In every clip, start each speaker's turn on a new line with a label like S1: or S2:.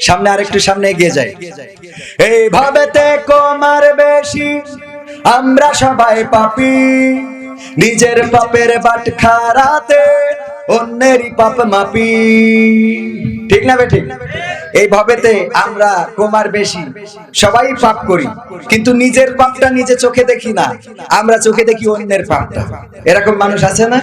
S1: সামনে আরেকটু সামনে এগিয়ে যাই। এইভাবেতে কমার বেশি আমরা সবাই পাপি। নিজের পাপের বাট খারাতে অন্যেরই পাপ মাপি। ঠিক না বে ঠিক? এইভাবেতে আমরা কমার বেশি। সবাই পাপ করি, কিন্তু নিজের পাপটা নিজে চোখে দেখি না। আমরা চোখে দেখি অন্যের পাপটা। এরকম মানুষ আছে না?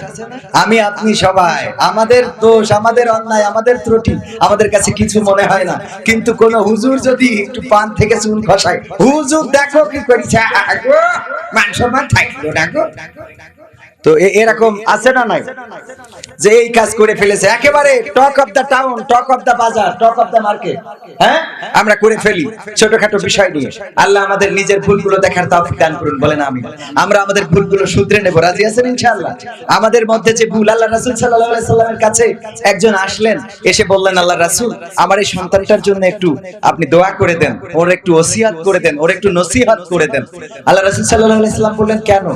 S1: আমি, আপনি সবাই। আমাদের দোষ, আমাদের অন্যায়, আমাদের ত্রুটি, আমাদের কাছে কিছু মনে হয় না। কিন্তু কোন হুজুর যদি একটু পান থেকে চুল খসায় হুজুর, দেখো কি করেছে। মান থাকল ডাকো তো এরকম আছে না নাই? যে এই কাজ করে ফেলেছে, একেবারে talk of the town talk of the বাজার টক অফ দা মার্কেট হ্যাঁ? আমরা করে ফেলি ছোটখাটো বিষয় নিয়ে। আল্লাহ আমাদের নিজের ভুলগুলো দেখার তৌফিক দান করুন, বলেন আমি আমরা আমাদের ভুলগুলো শুধরে নেব, রাজি আছেন ইনশাআল্লাহ? আমাদের মধ্যে যে ভুল, আল্লাহ রাসূল সাল্লাল্লাহু আলাইহি সাল্লামের কাছে একজন আসলেন, এসে বললেন আল্লাহ রাসূল, আমার এই সন্তানটার জন্য একটু আপনি দোয়া করে দেন, ওর একটু ওসিয়াত করে দেন, ওর একটু নসিহত করে দেন। আল্লাহ রাসূল সাল্লাল্লাহু আলাইহি সাল্লাম বললেন, কেন?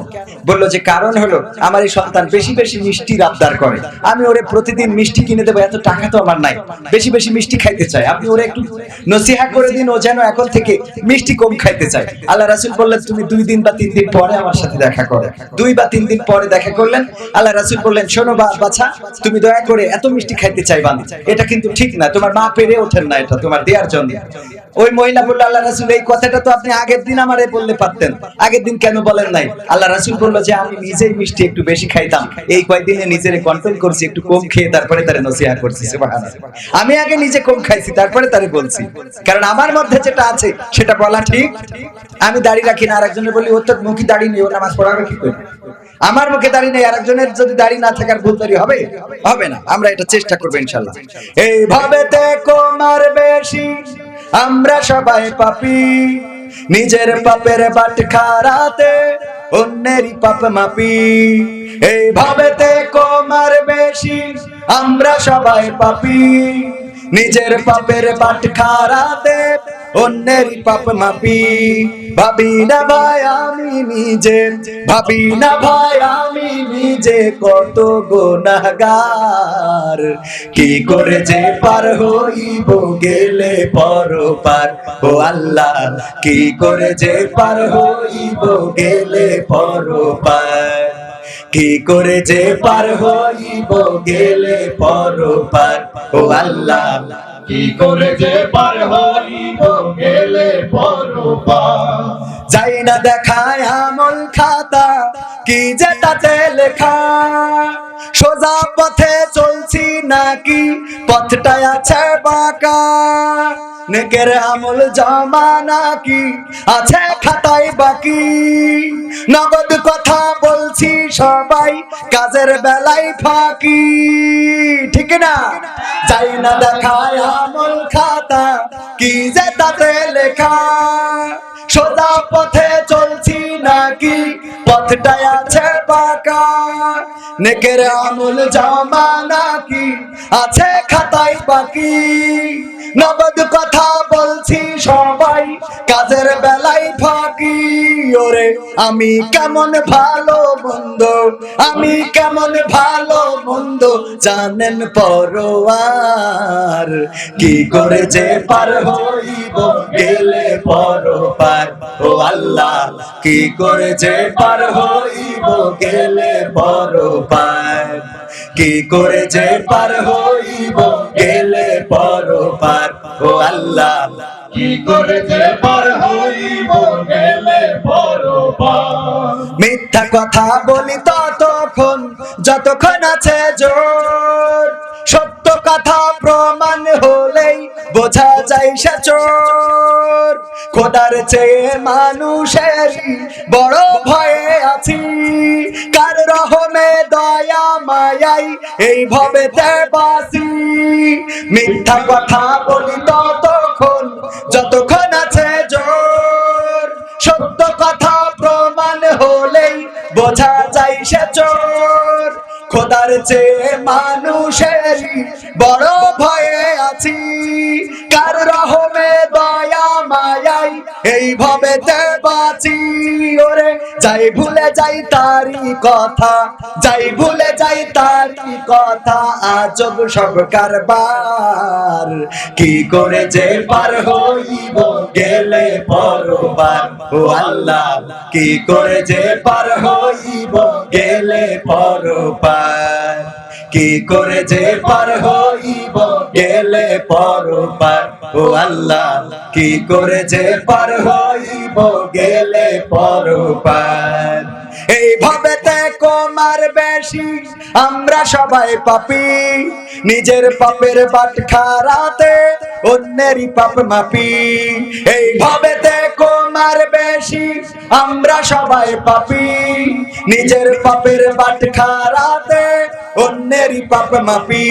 S1: বলল যে, কারণ হলো, আমার এই সন্তান বেশি বেশি মিষ্টির আবদার করে। আমি ওরে প্রতিদিন মিষ্টি কিনে দেবো, এত টাকা তো আমার নাই। বেশি বেশি মিষ্টি খাইতে চাই। আপনি ওরে একটু নসিহা করে দিন, ও যেন এখন থেকে মিষ্টি কম খাইতে চায়। আল্লাহ রাসূল বললেন, তুমি দুই দিন বা তিন দিন পরে আমার সাথে দেখা করো। দুই বা তিন দিন পরে দেখা করলেন। আল্লাহ রাসূল বললেন, শোনো বা বাছা, তুমি দয়া করে এত মিষ্টি খাইতে চাইবা না। এটা কিন্তু ঠিক না। তোমার মা পেরে ওঠেন না এটা, তোমার দেওয়ার জন্য। ওই মহিলা বলল, আল্লাহ রাসুল, এই কথাটা তো আপনি আগের দিন আমারে বললে পারতেন। আগের দিন কেন বলেন নাই? আল্লাহ রাসুল বলল যে, আমি নিজেই মিষ্টি একটু বেশি খাইতাম। এই কয়েকদিনে নিজের কন্ট্রোল করছি, একটু কম খেয়ে তারপরে তারে নসিহা করছি আমি আগে নিজে কম খাইছি, তারপরে তারে বলছি। কারণ আমার মধ্যে যেটা আছে, সেটা বলা ঠিক। আমি দাড়ি রাখি না, আরেকজনের বলি, ওর তো মুখি দাড়ি নেই ও নামাজ পড়াবে কি করে? আমার মুখে দাড়ি নেই, আরেকজনের যদি দাড়ি না থাকার ভুল দাড়ি হবে? হবে না। আমরা এটা চেষ্টা করব ইনশাল্লাহ এইভাবে তে কমার বেশি, আমরা সবাই পাপি। নিজের পাপের বাট খারাতে, অন্যেরই পাপ মাপি। এইভাবে কমার বেশি, আমরা সবাই পাপি। নিজের পাপের বাট খারাতে অন্যেরই পাপ মাপি। ভাবি না ভাই, আমি নিজে। ভাবি না ভাই, আমি নিজে কত গোনাগার কি করে যে পার হইব গেলে পরপার। ও আল্লাহ, কি করে যে পার হইব গেলে পরপার। কি করে যে পার হইব গেলে পরপার ও আল্লাহ,
S2: কি করে যে পার হইব গেলে পরপার
S1: যাই না দেখায় আমল খাতা, কি যে তাতে লেখা? সোজা পথে চলছি নাকি, পথটা আছে বাঁকা? নেকের আমল জমা নাকি, আছে খাতায় বাকি? নগদ কথা সবাই কাজের বেলায় ফাঁকি। ঠিক না? যাই না দেখায় আমল খাতা, কি যে তাতে লেখা। সোজা পথে চলছি নাকি, পথটা আছে বাঁকা নেকের আমল জমা নাকি, আছে খাতায় বাকি। নগদ কথা বলছি সবাই, কাজের ফাঁকি ওরে আমি কেমন ভালো মন্দ আমি কেমন ভালো মন্দ জানেন পরোয়ার, কি করে যে পার হইব গেলে পরপার ও আল্লাহ, কি করে যে পার হইব গেলে পরপার কি করে যে পার হইব গেলে পরপার ও আল্লাহ মিথ্যা কথা বলি ততক্ষণ, যতক্ষণ আছে জোর। সত্য কথা প্রমাণ হলেই বোঝা যায় সে চোর। খোদার চেয়ে মানুষের বড় ভয়ে আছি। কার রহমে দয়া মায়াই এই ভবে বাসি। মিথ্যা কথা বলি ততক্ষণ চেয়ে মানুষের বড় ভয়ে আছি। কার রহমে দয়া মায়াই এই ভবেতে বাঁচি। যাই ভুলে যাই তারি কথা, যাই ভুলে যাই তারি কথা, আজব সব কারবার। কি করে যে পার হইব গেলে পরবার? ও আল্লাহ, কি করে যে পার হইব গেলে পরবার? কি করে যে পার হইব গেলে পরপার? ও আল্লাহ, কি করে যে পার হইব গেলে পরপার? এইভাবে তে কমার বেশি, আমরা সবাই পাপি। নিজের পাপের বাট খারাতে অন্যেরই পাপ মাপি। এইভাবে তে কমার বেশি, আমরা সবাই পাপি। নিজের পাপের বাট খারাতে অন্যেরই পাপ মাপি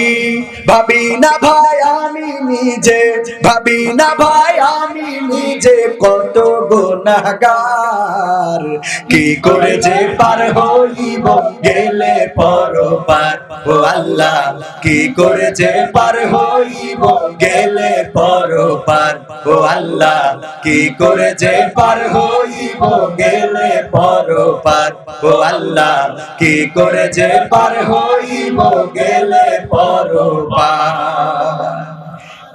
S1: ভাবি না ভাই আমি নিজে ভাবি না ভাই, আমি নিজে কত গুনাহগার। কি করে যে পার হইব গেলে পরপার ও আল্লাহ, কি করে যে পার হইব গেলে পরপার ও আল্লাহ, কি করে যে পার হইব গেলে পরপার ও আল্লাহ, কি করে যে পার হইব গেলে পরপার